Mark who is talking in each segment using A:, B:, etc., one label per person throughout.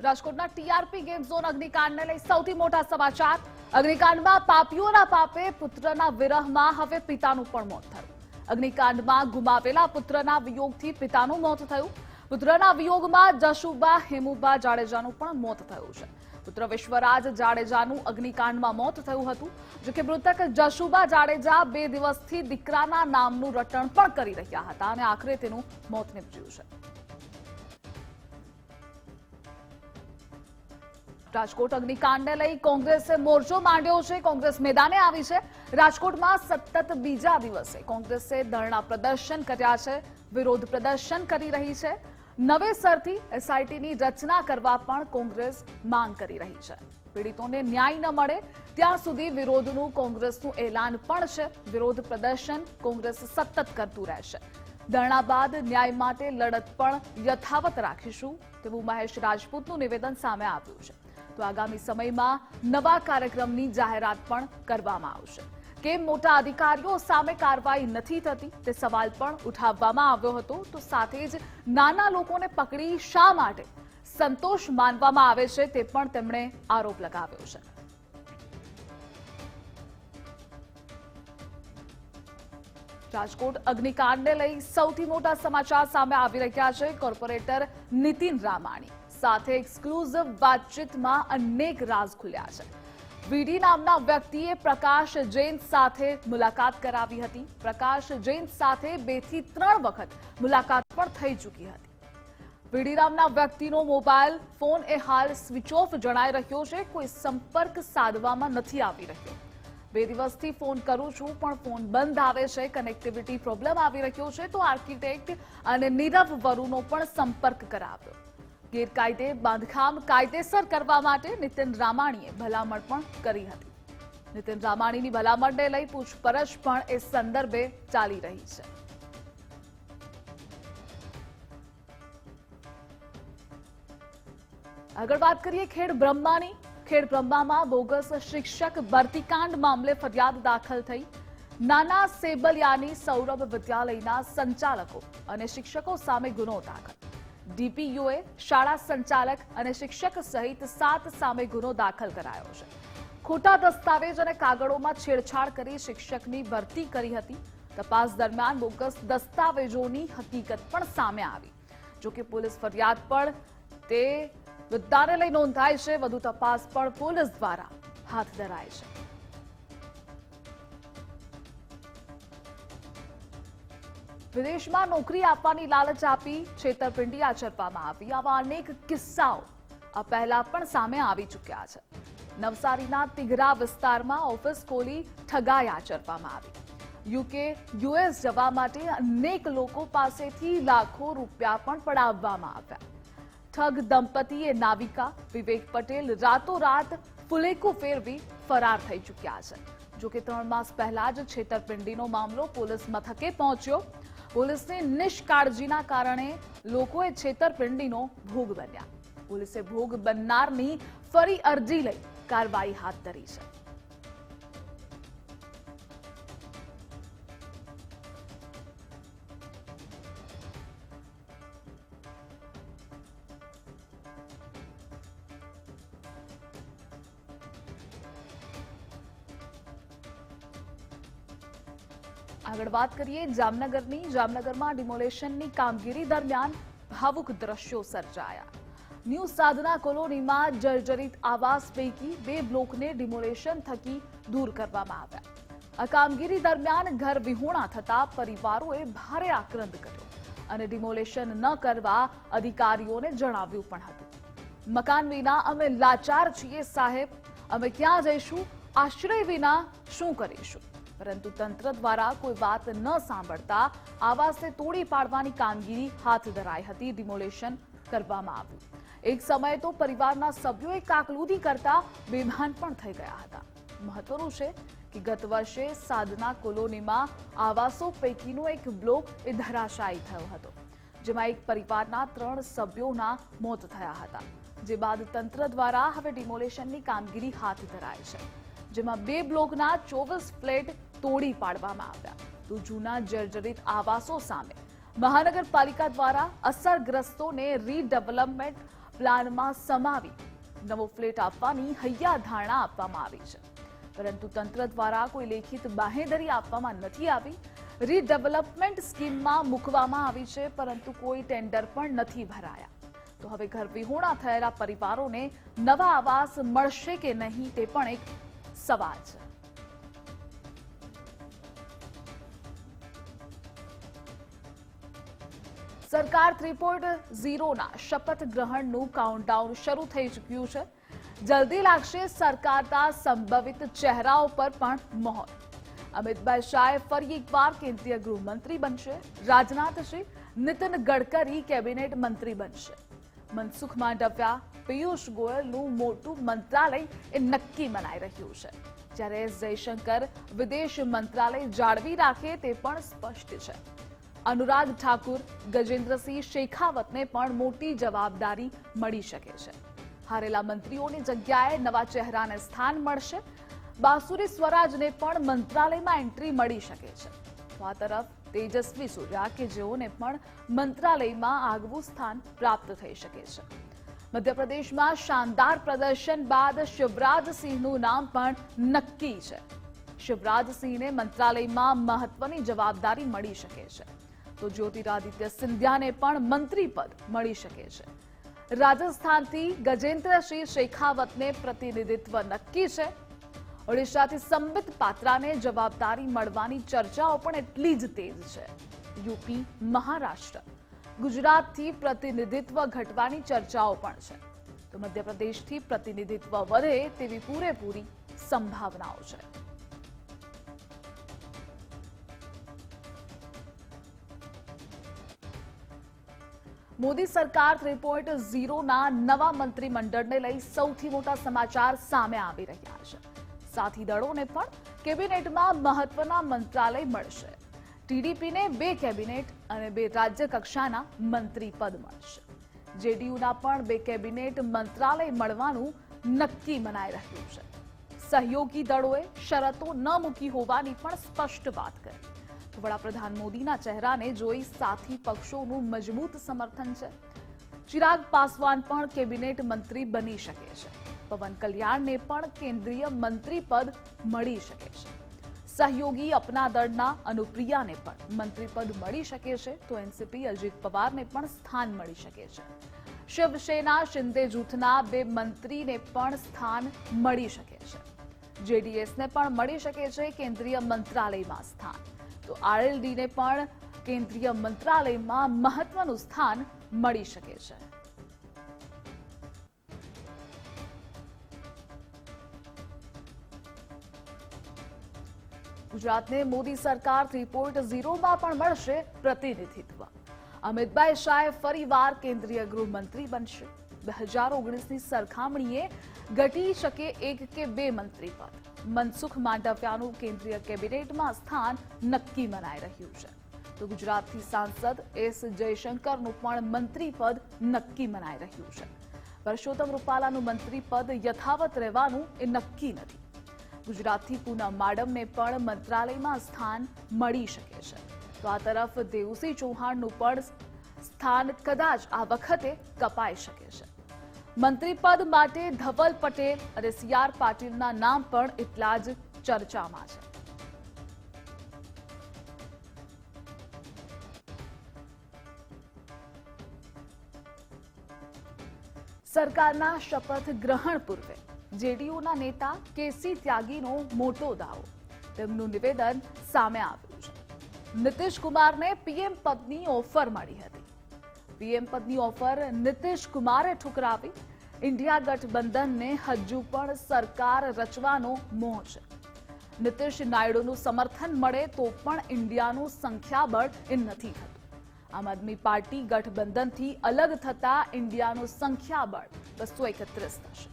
A: રાજકોટના TRP game zone અગ્નિકાંડને લઈ સૌથી મોટા સમાચાર. અગ્નિકાંડમાં પાપીઓના પાપે પુત્રના વિરહમાં હવે પિતાનું પણ મોત થયું. અગ્નિકાંડમાં ગુમાવેલા પુત્રના વિયોગથી પિતાનું મોત થયું. પુત્રના વિયોગમાં જશુબા હેમુબા જાડેજાનું પણ મોત થયું છે. પુત્ર વિશ્વરાજ જાડેજાનું અગ્નિકાંડમાં મોત થયું હતું જોકે મૃતક જશુબા જાડેજા બે દિવસથી દીકરાના નામનું રટણ પણ કરી રહ્યા હતા અને આખરે તેનું મોત નીપજ્યું છે. રાજકોટ અગ્નિકાંડને લઈ કોંગ્રેસે મોરચો માંડ્યો છે. કોંગ્રેસ મેદાને આવી છે. રાજકોટમાં સતત બીજા દિવસે કોંગ્રેસે ધરણા પ્રદર્શન કર્યા છે. વિરોધ પ્રદર્શન કરી રહી છે. નવેસરથી એસઆઈટીની રચના કરવા પણ કોંગ્રેસ માંગ કરી રહી છે. પીડિતોને ન્યાય ન મળે ત્યાં સુધી વિરોધનું કોંગ્રેસનું એલાન પણ છે. વિરોધ પ્રદર્શન કોંગ્રેસ સતત કરતું રહેશે. ધરણા બાદ ન્યાય માટે લડત પણ યથાવત રાખીશું તેવું મહેશ રાજપૂતનું નિવેદન સામે આવ્યું છે. તો આગામી સમયમાં નવા કાર્યક્રમની જાહેરાત પણ કરવામાં આવશે. કેમ મોટા અધિકારીઓ સામે કાર્યવાહી નથી થતી? તે સવાલ પણ ઉઠાવવામાં આવ્યો હતો. તો સાથે જ નાના લોકોને પકડી શા માટે સંતોષ માનવામાં આવે છે તે પણ તેમણે આરોપ લગાવ્યો છે. રાજકોટ અગ્નિકાંડને લઈ સૌથી મોટા સમાચાર સામે આવી રહ્યા છે કોર્પોરેટર નીતિન રામાણી. સાથે એક્સક્લુઝિવ વાતચીતમાં અનેક રાજ ખુલ્યા છે. વીડી નામના વ્યક્તિએ પ્રકાશ જૈન સાથે મુલાકાત કરાવી હતી. પ્રકાશ જૈન સાથે બેથી ત્રણ વખત મુલાકાત પણ થઈ ચૂકી હતી. વીડી નામના વ્યક્તિનો મોબાઈલ ફોન એ હાલ સ્વિચ ઓફ જણાઈ રહ્યો છે. કોઈ સંપર્ક સાધવામાં નથી આવી રહ્યો. બે દિવસથી ફોન કરું છું, પણ ફોન બંધ આવે છે. કનેક્ટિવિટી પ્રોબ્લેમ આવી રહ્યો છે. તો આર્કિટેક્ટ અને નીરવ વરુનો પણ સંપર્ક કરાવ્યો. ગેરકાયદે બાંધકામ કાયદેસર કરવા માટે નીતિન રામાણીએ ભલામણ પણ કરી હતી. નીતિન રામાણીની ભલામણને લઈ પૂછપરછ પણ એ સંદર્ભે ચાલી રહી છે. આગળ વાત કરીએ ખેડ બ્રહ્માની. ખેડ બ્રહ્મામાં બોગસ શિક્ષક ભરતીકાંડ મામલે ફરિયાદ દાખલ થઈ. નાના સેબલિયાની સૌરભ વિદ્યાલયના સંચાલકો અને શિક્ષકો સામે ગુનો દાખલ. ડીપીયુએ શાળા સંચાલક અને શિક્ષક સહિત સાત સામે ગુનો દાખલ કરાયો છે. ખોટા દસ્તાવેજ અને કાગળોમાં છેડછાડ કરી શિક્ષકની ભરતી કરી હતી. તપાસ દરમિયાન બોગસ દસ્તાવેજોની હકીકત પણ સામે આવી. જોકે પોલીસ ફરિયાદ પણ તે મુદ્દાને લઈ નોંધાય છે. વધુ તપાસ પણ પોલીસ દ્વારા હાથ ધરાય છે. વિદેશમાં નોકરી આપવાની લાલચ આપી છેતરપિંડી આચરવામાં આવી. આવા અનેક કિસ્સાઓ આ પહેલા પણ સામે આવી ચૂક્યા છે. નવસારીના તિઘરા વિસ્તારમાં ઓફિસ ખોલી ઠગાઈ આચરવામાં આવી. યુકે, યુએસ જવા માટે અનેક લોકો પાસેથી લાખો રૂપિયા પણ પડાવવામાં આવ્યા. ઠગ દંપતીએ નાવિકા વિવેક પટેલ રાતોરાત ફુલેકો ફેરવી ફરાર થઈ ચૂક્યા છે. જોકે ત્રણ માસ પહેલા જ છેતરપિંડીનો મામલો પોલીસ મથકે પહોંચ્યો. પોલીસની નિષ્કાળજીના કારણે લોકોએ છેતરપિંડીનો ભોગ બન્યા. પોલીસે ભોગ બનનારની ફરી અરજી લઈ કાર્યવાહી હાથ ધરી છે. આગળ વાત કરીએ, જામનગરની, જામનગરમાં ડિમોલેશનની કામગીરી દરમિયાન ભાવુક દ્રશ્યો સર્જાયા. ન્યૂ સાધના કોલોનીમાં જર્જરિત આવાસ પૈકી બે બ્લોકને ડિમોલેશન થકી દૂર કરવામાં આવ્યા. આ કામગીરી દરમિયાન ઘર વિહોણા થતા પરિવારોએ ભારે આક્રંદ કર્યો અને ડિમોલેશન ન કરવા અધિકારીઓને જણાવ્યું પણ હતું. મકાન વિના અમે લાચાર છીએ સાહેબ. અમે ક્યાં જઈશું? આશ્રય વિના શું કરીશું? પરંતુ તંત્ર દ્વારા કોઈ વાત ન સાંભળતા આવાસને તોડી પાડવાની કામગીરી હાથ ધરાઈ હતી, ડિમોલેશન કરવામાં આવ્યું. એક સમયે તો પરિવારના સભ્યોએ કાકલુદી કરતા બેભાન પણ થઈ ગયા હતા. મહત્વનું છે કે ગત વર્ષે સાધના કોલોનીમાં આવાસો પૈકીનો એક બ્લોક એ ધરાશાયી થયો હતો, જેમાં એક પરિવારના ત્રણ સભ્યોના મોત થયા હતા, જે બાદ તંત્ર દ્વારા હવે ડિમોલેશનની કામગીરી હાથ ધરાય છે, જેમાં બે બ્લોકના ચોવીસ ફ્લેટ તોડી પાડવામાં આવ્યા. તો જૂના જર્જરિત આવાસો સામે મહાનગરપાલિકા દ્વારા અસરગ્રસ્તોને રીડેવલપમેન્ટ પ્લાનમાં સમાવી નવો ફ્લેટ આપવાની હૈયા ધારણા આપવામાં આવી છે. પરંતુ તંત્ર દ્વારા કોઈ લેખિત બાહેધરી આપવામાં નથી આવી. રીડેવલપમેન્ટ સ્કીમમાં મૂકવામાં આવી છે, પરંતુ કોઈ ટેન્ડર પણ નથી ભરાયા. તો હવે ઘર થયેલા પરિવારોને નવા આવાસ મળશે કે નહીં તે પણ એક સવાલ છે. સરકાર થ્રી પોઈન્ટ ઝીરોના શપથ ગ્રહણનું કાઉન્ટડાઉન શરૂ થઈ ચૂક્યું છે. જલ્દી લાગશે સરકારના સંભવિત ચહેરાઓ પર પણ મહોર. અમિતભાઈ શાહે ફરી એકવાર કેન્દ્રીય ગૃહમંત્રી બનશે. રાજનાથસિંહ, નીતિન ગડકરી કેબિનેટ મંત્રી બનશે. મનસુખ માંડવિયા, પિયુષ ગોયલનું મોટું મંત્રાલય એ નક્કી મનાઈ રહ્યું છે. જ્યારે જયશંકર વિદેશ મંત્રાલય જાળવી રાખે તે પણ સ્પષ્ટ છે. અનુરાગ ઠાકુર, ગજેન્દ્રસિંહ શેખાવતને પણ મોટી જવાબદારી મળી શકે છે. હારેલા મંત્રીઓની જગ્યાએ નવા ચહેરાને સ્થાન મળશે. બાસુરી સ્વરાજને પણ મંત્રાલયમાં એન્ટ્રી મળી શકે છે. આ તરફ તેજસ્વી સૂર્યા કે જેઓને પણ મંત્રાલયમાં આગવું સ્થાન પ્રાપ્ત થઈ શકે છે. મધ્યપ્રદેશમાં શાનદાર પ્રદર્શન બાદ શિવરાજસિંહનું નામ પણ નક્કી છે. શિવરાજસિંહને મંત્રાલયમાં મહત્વની જવાબદારી મળી શકે છે. તો જ્યોતિરાદિત્ય સિંધિયાને પણ મંત્રી પદ મળી શકે છે. રાજસ્થાનથી ગજેન્દ્રસિંહ શેખાવતને પ્રતિનિધિત્વ નક્કી છે. ઓડિશાથી સંબિત પાત્રાને જવાબદારી મળવાની ચર્ચાઓ પણ એટલી જ તેજ છે. યુપી, મહારાષ્ટ્ર. ગુજરાતથી પ્રતિનિધિત્વ ઘટવાની ચર્ચાઓ પણ છે. તો મધ્યપ્રદેશથી પ્રતિનિધિત્વ વધે તેવી પૂરેપૂરી સંભાવનાઓ છે. મોદી સરકાર થ્રી પોઈન્ટ ઝીરોના નવા મંત્રીમંડળને લઈ સૌથી મોટા સમાચાર સામે આવી રહ્યા છે. સાથી દળોને પણ કેબિનેટમાં મહત્વના મંત્રાલય મળશે. ટીડીપીને બે કેબિનેટ અને બે રાજ્ય કક્ષાના મંત્રી પદ મળશે. જેડીયુના પણ બે કેબિનેટ મંત્રાલય મળવાનું નક્કી મનાઈ રહ્યું છે. સહયોગી દળોએ શરતો ન મૂકી હોવાની પણ સ્પષ્ટ વાત કરી. વડાપ્રધાન મોદીના ચહેરાને જોઈ સાથી પક્ષોનું મજબૂત સમર્થન છે. ચિરાગ પાસવાન પણ કેબિનેટ મંત્રી બની શકે છે. પવન કલ્યાણને પણ કેન્દ્રીય મંત્રી પદ મળી શકે છે. સહયોગી અપના દળના અનુપ્રિયાને પણ મંત્રી પદ મળી શકે છે તો એનસીપી અજીત પવારને પણ સ્થાન મળી શકે છે. શિવસેના શિંદે જૂથના બે મંત્રીને પણ સ્થાન મળી શકે છે. જેડીએસને પણ મળી શકે છે કેન્દ્રીય મંત્રાલયમાં સ્થાન. તો આરએલડીને પણ કેન્દ્રીય મંત્રાલયમાં મહત્વનું સ્થાન મળી શકે છે. ગુજરાતને મોદી સરકાર થ્રી પોઈન્ટ ઝીરોમાં પણ મળશે પ્રતિનિધિત્વ. અમિતભાઈ શાહે ફરીવાર કેન્દ્રીય ગૃહમંત્રી બનશે. બે હજાર ઓગણીસની સરખામણીએ ઘટી શકે એક કે બે મંત્રી પદ. મનસુખ માંડવિયાનું કેન્દ્રીય કેબિનેટમાં સ્થાન નક્કી મનાઈ રહ્યું છે. તો ગુજરાતથી સાંસદ એસ જયશંકરનું પણ મંત્રી પદ નક્કી મનાઈ રહ્યું છે. પરસોત્તમ રૂપાલાનું મંત્રી પદ યથાવત રહેવાનું એ નક્કી નથી. ગુજરાતથી પૂનમ માડમને પણ મંત્રાલયમાં સ્થાન મળી શકે છે. તો આ તરફ દેવસિંહ ચૌહાણનું પણ સ્થાન કદાચ આ વખતે કપાઈ શકે છે. મંત્રી પદ માટે ધવલ પટેલ અને સી આર પાટીલના નામ પણ એટલા જ ચર્ચામાં છે. સરકારના શપથ ગ્રહણ પૂર્વે જેડીયુના નેતા કેસી ત્યાગીનો મોટો દાવો. તેમનું નિવેદન સામે આવ્યું છે. નીતિશ કુમારને પીએમ પદની ઓફર મળી હતી. પીએમ પદની ઓફર નીતિશ કુમારે ઠુકરાવી. ઇન્ડિયા ગઠબંધનને હજુ પણ સરકાર રચવાનો મોહ છે. નીતિશ નાયડુનું સમર્થન મળે તો પણ ઇન્ડિયાનું સંખ્યાબળ એ નથી આમ આદમી પાર્ટી ગઠબંધનથી અલગ થતા ઇન્ડિયાનું સંખ્યાબળ બસો એકત્રીસ થશે.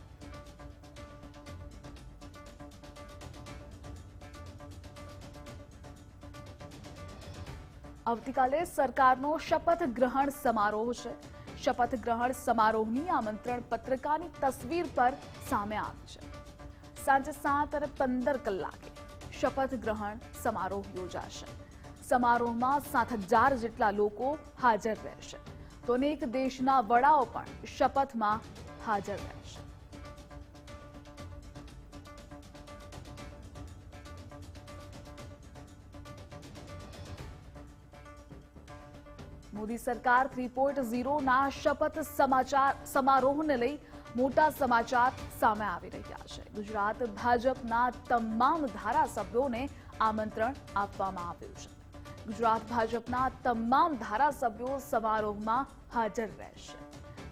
A: આવતીકાલે સરકારનો શપથ ગ્રહણ સમારોહ છે. શપથ ગ્રહણ સમારોહની આમંત્રણ પત્રકાની તસવીર પર સામે આવી છે. સાંજે સાત અને પંદર કલાકે શપથ ગ્રહણ સમારોહ યોજાશે. સમારોહમાં સાત હજાર જેટલા લોકો હાજર રહેશે. તો અનેક દેશના વડાઓ પણ શપથમાં હાજર રહેશે. મોદી સરકાર થ્રી પોઈન્ટ ઝીરોના શપથ સમારોહને લઈ મોટા સમાચાર સામે આવી રહ્યા છે. ગુજરાત ભાજપના તમામ ધારાસભ્યોને આમંત્રણ આપવામાં આવ્યું છે. ગુજરાત ભાજપના તમામ ધારાસભ્યો સમારોહમાં હાજર રહેશે.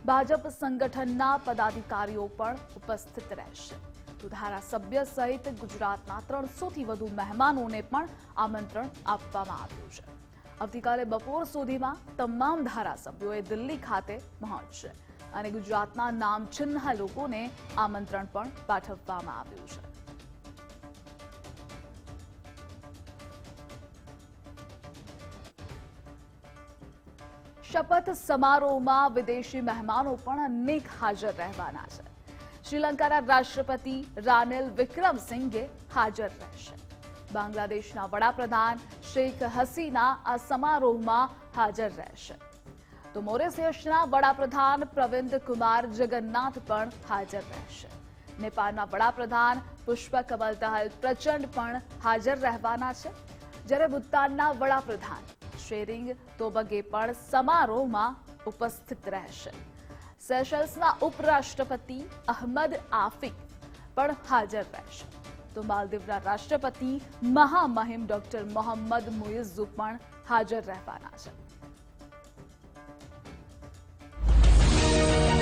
A: ભાજપ સંગઠનના પદાધિકારીઓ પણ ઉપસ્થિત રહેશે. તો ધારાસભ્ય સહિત ગુજરાતના ત્રણસોથી વધુ મહેમાનોને પણ આમંત્રણ આપવામાં આવ્યું છે. આવતીકાલે બપોર સુધીમાં તમામ ધારાસભ્યોએ દિલ્હી ખાતે પહોંચશે અને ગુજરાતના નામચિહ્ન લોકોને આમંત્રણ પણ પાઠવવામાં આવ્યું છે. શપથ સમારોહમાં વિદેશી મહેમાનો પણ અનેક હાજર રહેવાના છે. શ્રીલંકાના રાષ્ટ્રપતિ રાનિલ વિક્રમસિંઘે હાજર રહેશે. બાંગ્લાદેશના વડાપ્રધાન શેખ હસીના આ સમારોહમાં હાજર રહેશે. તો મોરિશિયસના વડાપ્રધાન પ્રવિંદ કુમાર જગન્નાથ પણ હાજર રહેશે. નેપાળના વડાપ્રધાન પુષ્પ કમલ દહલ પ્રચંડ પણ હાજર રહેવાના છે. જ્યારે ભૂતાનના વડાપ્રધાન શેરિંગ તોબગે પણ સમારોહમાં ઉપસ્થિત રહેશે. સેશલ્સના ઉપરાષ્ટ્રપતિ અહમદ આફિક પણ હાજર રહેશે. તો માલદીવના રાષ્ટ્રપતિ મહામહિમ ડોક્ટર મોહમ્મદ મુઇઝુ પણ હાજર રહેવાના છે.